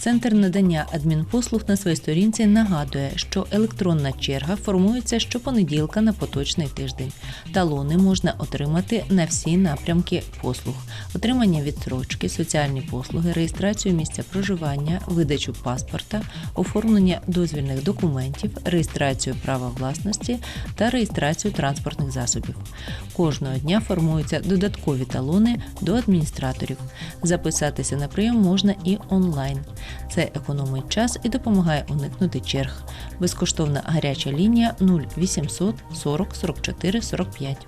Центр надання адмінпослуг на своїй сторінці нагадує, що електронна черга формується щопонеділка на поточний тиждень. Талони можна отримати на всі напрямки послуг: отримання відстрочки, соціальні послуги, реєстрацію місця проживання, видачу паспорта, оформлення дозвільних документів, реєстрацію права власності та реєстрацію транспортних засобів. Кожного дня формуються додаткові талони до адміністраторів. Записатися на прийом можна і онлайн. Це економить час і допомагає уникнути черг. Безкоштовна гаряча лінія 0800 40 44 45.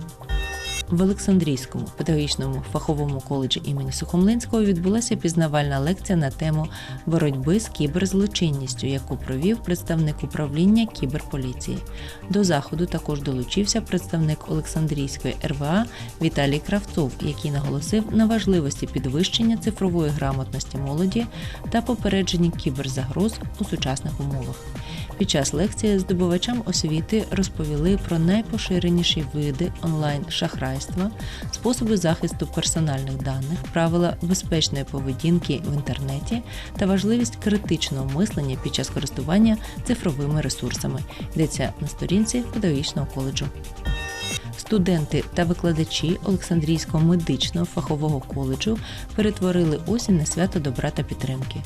В Олександрійському педагогічному фаховому коледжі імені Сухомлинського відбулася пізнавальна лекція на тему боротьби з кіберзлочинністю, яку провів представник управління кіберполіції. До заходу також долучився представник Олександрійської РВА Віталій Кравцов, який наголосив на важливості підвищення цифрової грамотності молоді та попередження кіберзагроз у сучасних умовах. Під час лекції здобувачам освіти розповіли про найпоширеніші види онлайн-шахрайства, способи захисту персональних даних, правила безпечної поведінки в інтернеті та важливість критичного мислення під час користування цифровими ресурсами. Йдеться на сторінці педагогічного коледжу. Студенти та викладачі Олександрійського медичного фахового коледжу перетворили осінь на свято добра та підтримки.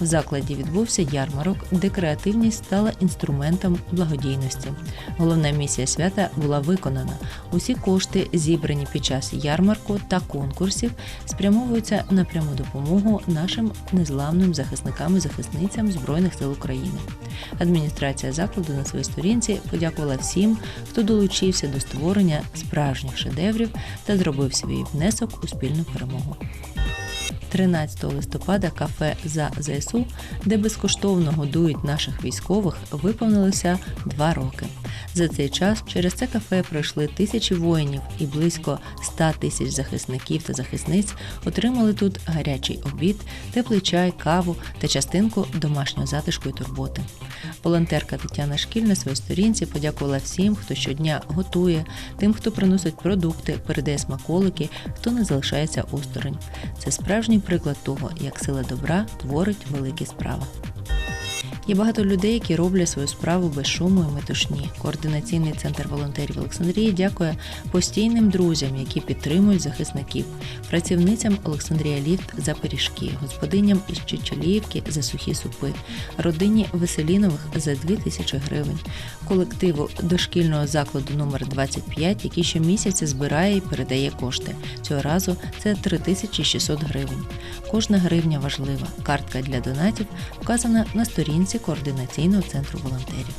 В закладі відбувся ярмарок, де креативність стала інструментом благодійності. Головна місія свята була виконана. Усі кошти, зібрані під час ярмарку та конкурсів, спрямовуються на пряму допомогу нашим незламним захисникам і захисницям Збройних сил України. Адміністрація закладу на своїй сторінці подякувала всім, хто долучився до створення справжніх шедеврів та зробив свій внесок у спільну перемогу. 13 листопада кафе за ЗСУ, де безкоштовно годують наших військових, виповнилося два роки. За цей час через це кафе пройшли тисячі воїнів і близько 100 тисяч захисників та захисниць отримали тут гарячий обід, теплий чай, каву та частинку домашнього затишку і турботи. Волонтерка Тетяна Шкіль на своїй сторінці подякувала всім, хто щодня готує, тим, хто приносить продукти, передає смаколики, хто не залишається осторонь. Це справжній приклад того, як сила добра творить великі справи. Є багато людей, які роблять свою справу без шуму і метушні. Координаційний центр волонтерів Олександрії дякує постійним друзям, які підтримують захисників, працівницям Олександрія Ліфт за пиріжки, господиням із Чечеліївки за сухі супи, родині Веселінових за 2 тисячі гривень, колективу дошкільного закладу номер 25, який щомісяця збирає і передає кошти. Цього разу це 3600 гривень. Кожна гривня важлива. Картка для донатів вказана на сторінці координаційного центру волонтерів.